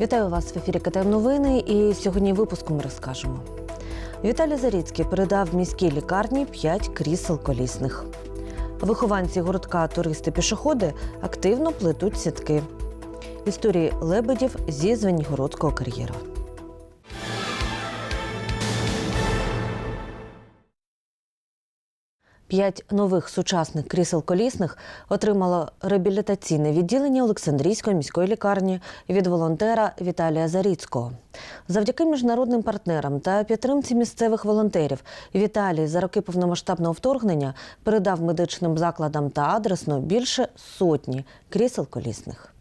Вітаю вас в ефірі КТМ Новини. І сьогодні випуску ми розкажемо. Віталій Заріцький передав міській лікарні 5 крісел колісних. Вихованці городка туристи-пішоходи активно плетуть сітки. Історії лебедів зі Звенігородського кар'єру. П'ять нових сучасних крісел колісних отримало реабілітаційне відділення Олександрійської міської лікарні від волонтера Віталія Заріцького. Завдяки міжнародним партнерам та підтримці місцевих волонтерів Віталій за роки повномасштабного вторгнення передав медичним закладам та адресно більше сотні крісел колісних.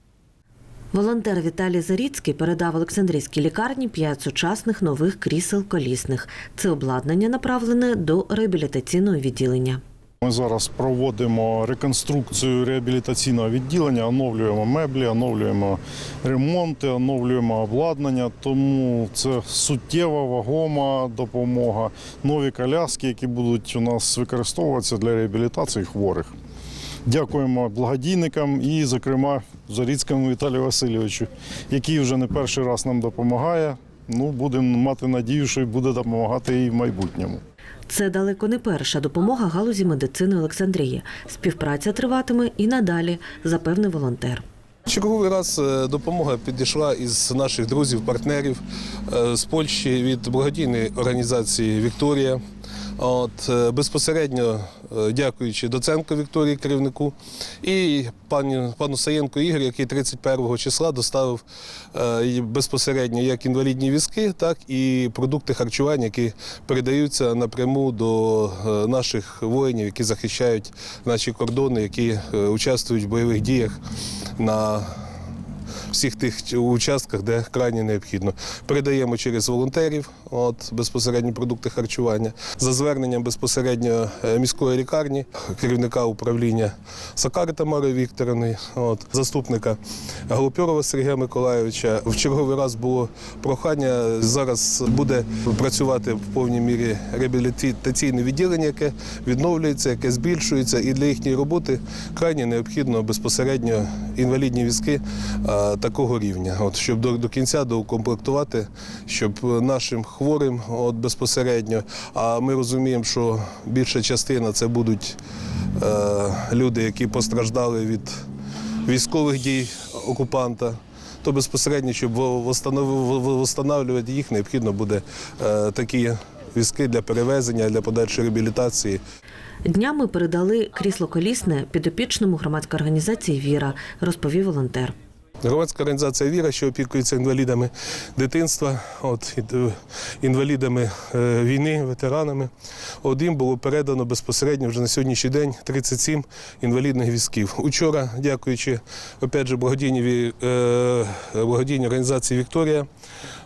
Волонтер Віталій Заріцький передав Олександрійській лікарні п'ять сучасних нових крісел колісних. Це обладнання направлене до реабілітаційного відділення. Ми зараз проводимо реконструкцію реабілітаційного відділення, оновлюємо меблі, оновлюємо ремонти, оновлюємо обладнання. Тому це суттєва вагома допомога. Нові коляски, які будуть у нас використовуватися для реабілітації хворих. Дякуємо благодійникам і, зокрема, Заріцькому Віталію Васильовичу, який вже не перший раз нам допомагає. Ну, будемо мати надію, що й буде допомагати і в майбутньому. Це далеко не перша допомога галузі медицини Олександрії. Співпраця триватиме і надалі, запевнив волонтер. Черговий раз е, допомога підійшла із наших друзів, партнерів е, з Польщі від благодійної організації Вікторія. От е, безпосередньо е, дякуючи Доценко Вікторії, керівнику, і пані пану Саєнко Ігор, який 31 числа доставив е, безпосередньо як інвалідні візки, так і продукти харчування, які передаються напряму до наших воїнів, які захищають наші кордони, які участвують в бойових діях на всіх тих участках, де крайне необхідно. Передаємо через волонтерів, от безпосередньо продукти харчування. За зверненням безпосередньо е, міської лікарні, керівника управління Сакари Тамари Вікторовни, от заступника Голопьорова Сергія Миколайовича. В черговий раз було прохання. Зараз буде працювати в повній мірі реабілітаційне відділення, яке відновлюється, яке збільшується, і для їхньої роботи крайне необхідно безпосередньо інвалідні візки такого рівня, от щоб до, до кінця доукомплектувати, щоб нашим хворим, от безпосередньо. А ми розуміємо, що більша частина це будуть е, люди, які постраждали від військових дій окупанта. То безпосередньо, щоб встановлювати їх, необхідно буде е, такі візки для перевезення, для подальшої реабілітації. Днями передали крісло колісне підопічному громадської організації Віра, розповів волонтер. Громадська організація Віра, що опікується інвалідами дитинства, от, інвалідами е, війни, ветеранами. От їм було передано безпосередньо вже на сьогоднішній день 37 інвалідних візків. Учора, дякуючи опять же, благодійній, е, благодійній організації Вікторія,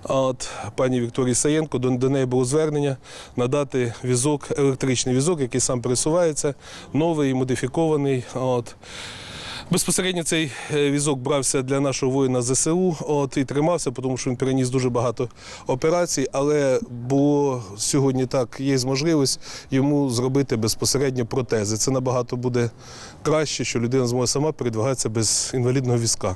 от, пані Вікторії Саєнко, до, до неї було звернення надати візок, електричний візок, який сам пересувається, новий, модифікований. От. Безпосередньо цей е, візок брався для нашого воїна ЗСУ от, і тримався, тому що він переніс дуже багато операцій, але було сьогодні так, є можливість йому зробити безпосередньо протези. Це набагато буде краще, що людина зможе сама передвигатися без інвалідного візка.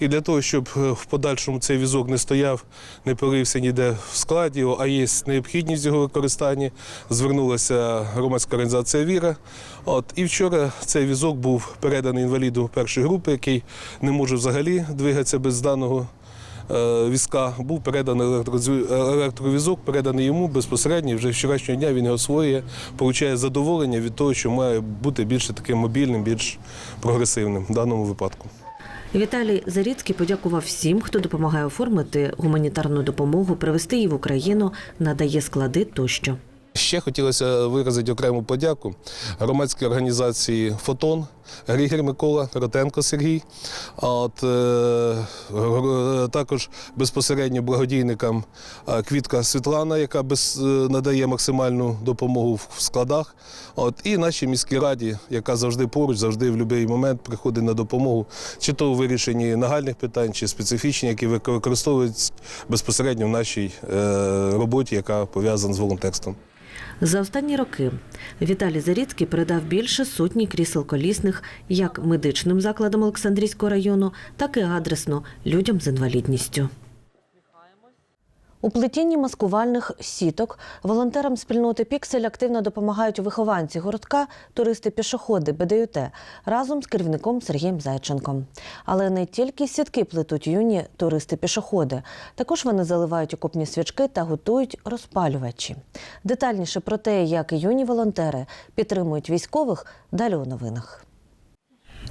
І для того, щоб е, в подальшому цей візок не стояв, не полився ніде в складі, а є необхідність його використання, звернулася громадська організація Віра. От, і вчора цей візок був переданий інваліду першої групи, який не може взагалі двигатися без даного е, візка. Був переданий електрозві- електровізок, переданий йому безпосередньо. Вже вчорашнього дня він його освоює, отримує задоволення від того, що має бути більше таким мобільним, більш прогресивним в даному випадку. Віталій Заріцький подякував всім, хто допомагає оформити гуманітарну допомогу, привезти її в Україну, надає склади тощо. Ще хотілося виразити окрему подяку громадській організації Фотон, Григір Микола, Ротенко Сергій. А От, е, також безпосередньо благодійникам е, Квітка Світлана, яка без, е, надає максимальну допомогу в складах. От, і нашій міській раді, яка завжди поруч, завжди в будь-який момент приходить на допомогу, чи то у вирішенні нагальних питань, чи специфічні, які використовують безпосередньо в нашій е, роботі, яка пов'язана з волонтерством. За останні роки Віталій Заріцький передав більше сотні крісел колісних як медичним закладам Олександрійського району, так і адресно людям з інвалідністю. У плетінні маскувальних сіток волонтерам спільноти Піксель активно допомагають вихованці гуртка, туристи-пішоходи БДЮТ разом з керівником Сергієм Зайченком. Але не тільки сітки плетуть юні туристи-пішоходи, також вони заливають окопні свічки та готують розпалювачі. Детальніше про те, як юні волонтери підтримують військових, далі у новинах.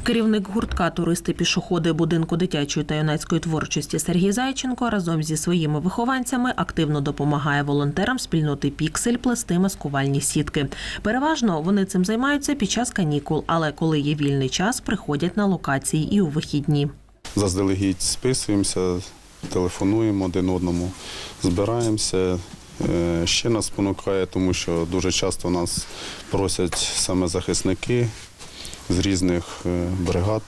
Керівник гуртка туристи-пішоходи будинку дитячої та юнацької творчості Сергій Зайченко разом зі своїми вихованцями активно допомагає волонтерам спільноти Піксель плести маскувальні сітки. Переважно вони цим займаються під час канікул, але коли є вільний час, приходять на локації і у вихідні. Заздалегідь списуємося, телефонуємо один одному, збираємося. Е, Ще нас спонукає, тому що дуже часто нас просять саме захисники з різних е, бригад.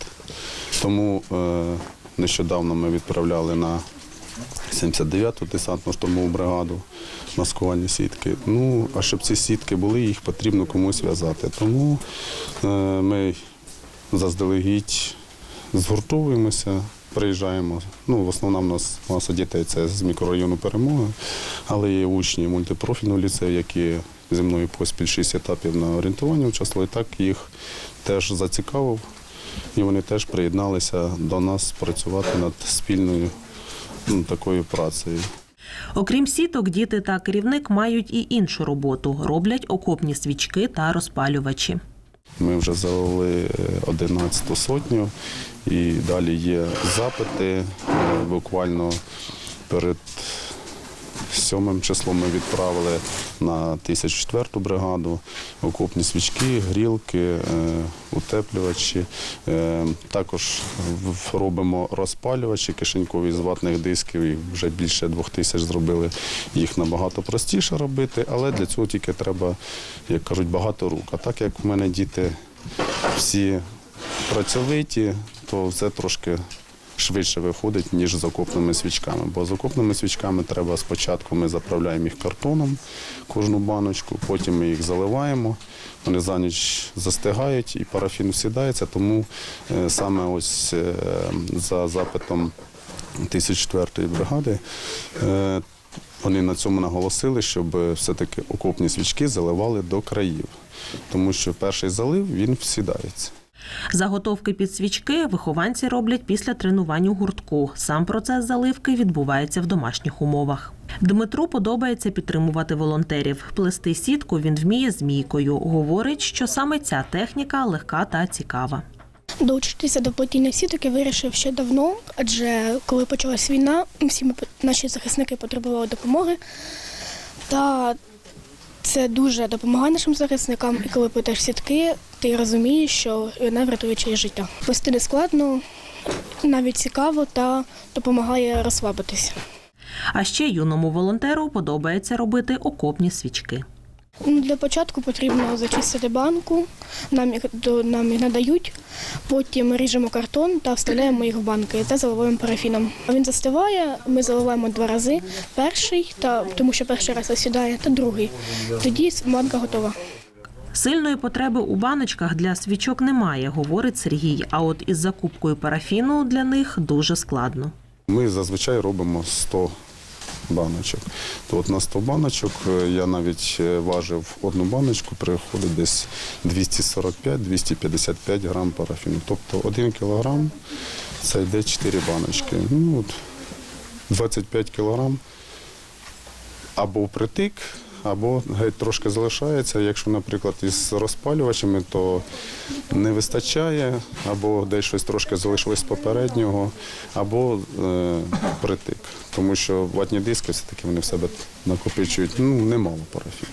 Тому е, нещодавно ми відправляли на 79-ту десантну штурмову бригаду маскувальні сітки. Ну, а щоб ці сітки були, їх потрібно комусь в'язати. Тому е, ми заздалегідь згуртовуємося, приїжджаємо. Ну, в основному у нас маса дітей це з мікрорайону перемоги, але є учні мультипрофільного ліцею, які зі мною поспіль 6 етапів на орієнтування участвували. Так їх теж зацікавив, і вони теж приєдналися до нас працювати над спільною ну, такою працею. Окрім сіток, діти та керівник мають і іншу роботу: роблять окопні свічки та розпалювачі. Ми вже завели 11 сотню і далі є запити. Е, Буквально перед сьомим числом ми відправили на 1004 бригаду окопні свічки, грілки, е, утеплювачі. Е, Також робимо розпалювачі кишенькові з ватних дисків. Їх вже більше двох тисяч зробили. Їх набагато простіше робити, але для цього тільки треба, як кажуть, багато рук. А так як в мене діти всі працьовиті, то це трошки швидше виходить, ніж з окопними свічками. Бо з окопними свічками треба спочатку ми заправляємо їх картоном, кожну баночку, потім ми їх заливаємо, вони за ніч застигають і парафін всідається, тому е, саме ось е, за запитом 1004 бригади. е, Вони на цьому наголосили, щоб все-таки окопні свічки заливали до країв, тому що перший залив він всідається. Заготовки під свічки вихованці роблять після тренувань у гуртку. Сам процес заливки відбувається в домашніх умовах. Дмитру подобається підтримувати волонтерів. Плести сітку він вміє змійкою. Говорить, що саме ця техніка легка та цікава. Долучитися до плетіння сіток я вирішив ще давно, адже коли почалась війна, всі наші захисники потребували допомоги. Та це дуже допомагає нашим захисникам. І коли плетеш сітки, ти розумієш, що вона врятує чиє життя. Плести не складно, навіть цікаво та допомагає розслабитися. А ще юному волонтеру подобається робити окопні свічки. Для початку потрібно зачистити банку, нам їх, до- нам їх надають, потім ріжемо картон та вставляємо їх в банки та заливаємо парафіном. Він застиває, ми заливаємо два рази. Перший, та, тому що перший раз осідає, та другий. Тоді банка готова. Сильної потреби у баночках для свічок немає, говорить Сергій. А от із закупкою парафіну для них дуже складно. Ми зазвичай робимо 100 баночок. То от на 100 баночок е, я навіть е, важив одну баночку, приходить десь 245-255 грам парафіну. Тобто 1 кілограм це йде 4 баночки. Ну, от 25 кілограм або впритик, або геть трошки залишається. Якщо, наприклад, із розпалювачами, то не вистачає, або десь щось трошки залишилось з попереднього, або е, притик. Тому що ватні диски все-таки вони в себе накопичують ну, немало парафіну.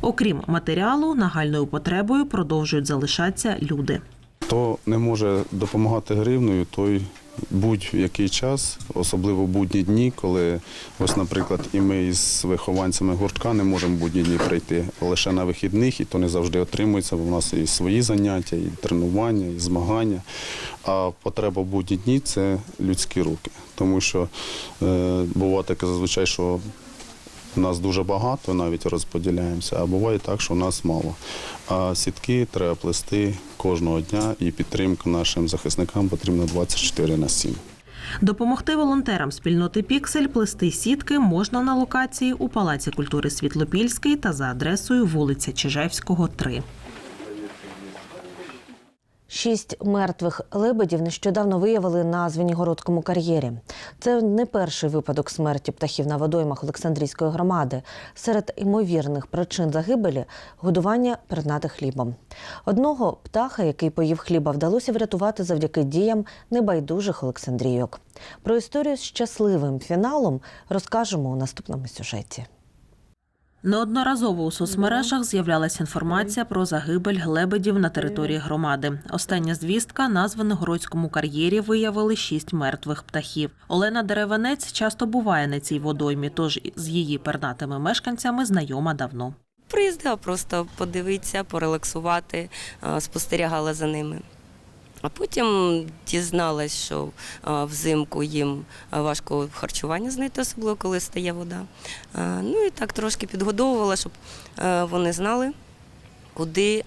Окрім матеріалу, нагальною потребою продовжують залишатися люди. Хто не може допомагати гривною, той будь-який час, особливо будні дні, коли ось, наприклад, і ми із вихованцями гуртка не можемо будні дні прийти лише на вихідних, і то не завжди отримується. бо в нас і свої заняття, і тренування, і змагання. А потреба будні дні це людські руки. Тому що е, буває таке зазвичай, що нас дуже багато, навіть розподіляємося, а буває так, що у нас мало. А сітки треба плести кожного дня, і підтримка нашим захисникам потрібна 24 на 7. Допомогти волонтерам спільноти Піксель плести сітки можна на локації у Палаці культури Світлопільський та за адресою вулиця Чижевського, 3. Шість мертвих лебедів нещодавно виявили на Звенігородському кар'єрі. Це не перший випадок смерті птахів на водоймах Олександрійської громади. Серед ймовірних причин загибелі годування пернатих хлібом. Одного птаха, який поїв хліба, вдалося врятувати завдяки діям небайдужих Олександрійок. Про історію з щасливим фіналом розкажемо у наступному сюжеті. Неодноразово у соцмережах з'являлася інформація про загибель лебедів на території громади. Остання звістка на Звенигородському кар'єрі виявили шість мертвих птахів. Олена Деревенець часто буває на цій водоймі, тож з її пернатими мешканцями знайома давно. Приїздила просто подивитися, порелаксувати, спостерігала за ними. А потім дізналась, що взимку їм важко харчування знайти, особливо коли стає вода. Ну і так трошки підгодовувала, щоб вони знали, куди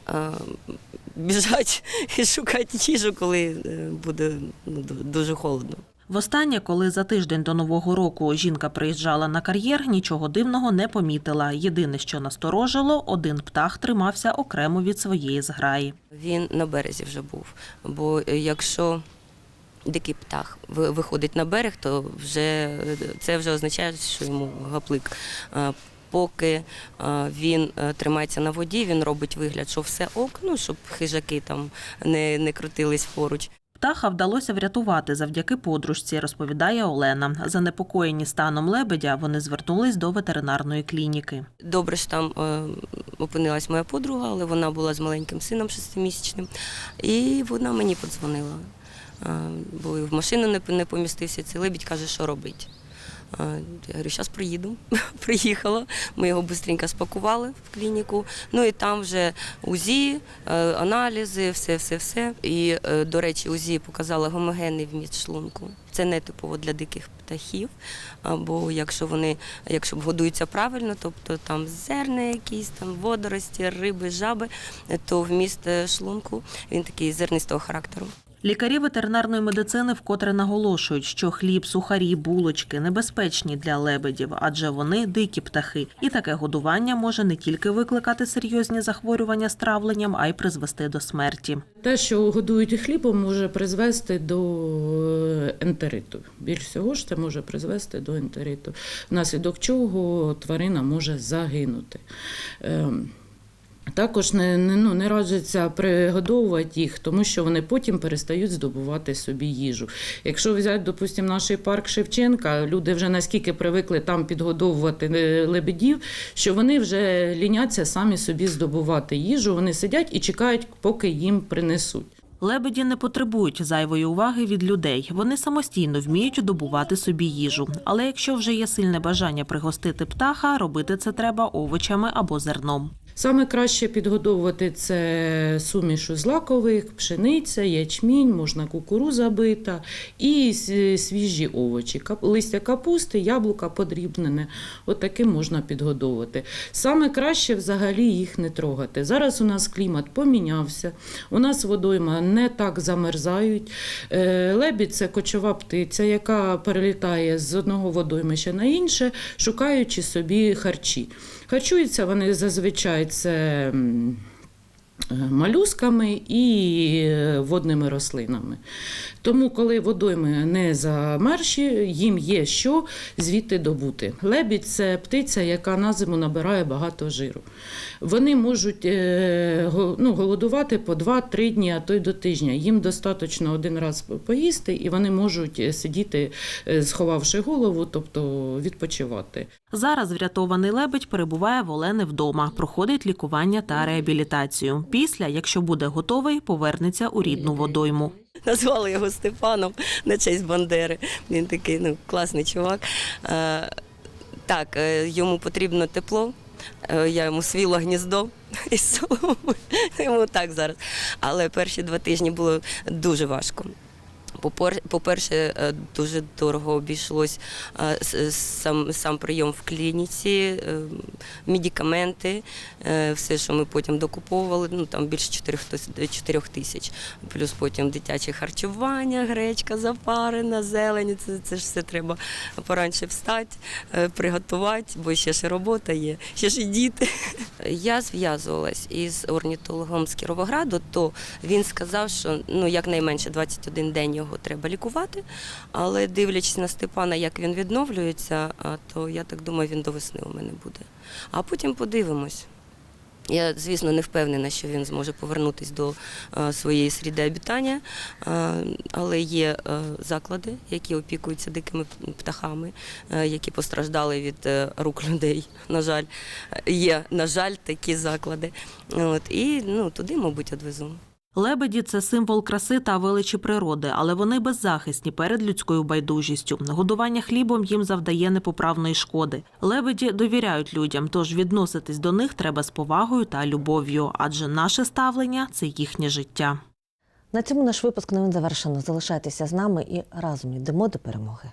біжать і шукати їжу, коли е, буде ну, дуже холодно. Востаннє, коли за тиждень до нового року жінка приїжджала на кар'єр, нічого дивного не помітила. Єдине, що насторожило, один птах тримався окремо від своєї зграї. Він на березі вже був. Бо е, якщо дикий птах виходить на берег, то вже це вже означає, що йому гаплик. Е, Поки е, він тримається на воді, він робить вигляд, що все ок, ну щоб хижаки там не, не крутились поруч. Птаха вдалося врятувати завдяки подружці, розповідає Олена. Занепокоєні станом лебедя, вони звернулись до ветеринарної клініки. Добре, що там е, опинилась моя подруга, але вона була з маленьким сином шестимісячним, і вона мені подзвонила. Е, бо в машину не, помістився цей лебідь, каже, що робить. Е, Я говорю, зараз приїду. Приїхала, ми його швидко спакували в клініку. Ну і там вже УЗІ, е, аналізи, все, все, все. І, е, до речі, УЗІ показала гомогенний вміст шлунку. Це не типово для диких птахів. Бо якщо вони якщо годуються правильно, тобто там зерна якісь, там водорості, риби, жаби, то вміст шлунку він такий зернистого характеру. Лікарі ветеринарної медицини вкотре наголошують, що хліб, сухарі, булочки небезпечні для лебедів, адже вони дикі птахи, і таке годування може не тільки викликати серйозні захворювання з травленням, а й призвести до смерті. Те, що годують хлібом, може призвести до е, ентериту. Більш всього ж це може призвести до ентериту, внаслідок чого тварина може загинути. Також не, ну, не раджиться пригодовувати їх, тому що вони потім перестають здобувати собі їжу. Якщо взяти, допустимо, наш парк Шевченка, люди вже наскільки привикли там підгодовувати е, лебедів, що вони вже ліняться самі собі здобувати їжу. Вони сидять і чекають, поки їм принесуть. Лебеді не потребують зайвої уваги від людей. Вони самостійно вміють добувати собі їжу. Але якщо вже є сильне бажання пригостити птаха, робити це треба овочами або зерном. Саме краще підгодовувати це сумішу злакових, пшениця, ячмінь, можна кукуруза бита і свіжі овочі, листя капусти, яблука подрібнене. От таким можна підгодовувати. Саме краще взагалі їх не трогати. Зараз у нас клімат помінявся, у нас водойма не так замерзають. Е, Лебідь це кочова птиця, яка перелітає з одного водоймища на інше, шукаючи собі харчі. Харчуються вони зазвичай це м, е, і е, водними рослинами. Тому, коли водойми не замерші, їм є що звідти добути. Лебідь це птиця, яка на зиму набирає багато жиру. Вони можуть е, ну, голодувати по 2-3 дні, а то й до тижня. Їм достатньо один раз поїсти, і вони можуть сидіти, сховавши голову, тобто відпочивати. Зараз врятований лебедь перебуває в Олени вдома, проходить лікування та реабілітацію. Після, якщо буде готовий, повернеться у рідну водойму. Назвали його Степаном на честь Бандери. Він такий ну, класний чувак. Е, так, е, йому потрібно тепло. Е, Я йому свіла гніздо із соломи. Йому так зараз. Але перші два тижні було дуже важко. По-перше, е, дуже дорого обійшлось е, сам, сам прийом в клініці, е, медикаменти, е, все, що ми потім докуповували, ну там більше 4 тисяч. Плюс потім дитяче харчування, гречка запарена, зелень. Це, це ж все треба поранше встати, е, приготувати, бо ще ж робота є, ще ж і діти. Я зв'язувалась із орнітологом з Кіровограду, то він сказав, що ну якнайменше 21 день його треба лікувати. Але дивлячись на Степана, як він відновлюється, то я так думаю, він до весни у мене буде. А потім подивимось. Я, звісно, не впевнена, що він зможе повернутися до своєї сріди обітання, але є заклади, які опікуються дикими птахами, які постраждали від е, рук людей. На жаль, є, на жаль, такі заклади. От, і ну, туди, мабуть, одвезу. Лебеді це символ краси та величі природи, але вони беззахисні перед людською байдужістю. Годування хлібом їм завдає непоправної шкоди. Лебеді довіряють людям, тож відноситись до них треба з повагою та любов'ю, адже наше ставлення це їхнє життя. На цьому наш випуск новин завершено. Залишайтеся з нами і разом йдемо до перемоги.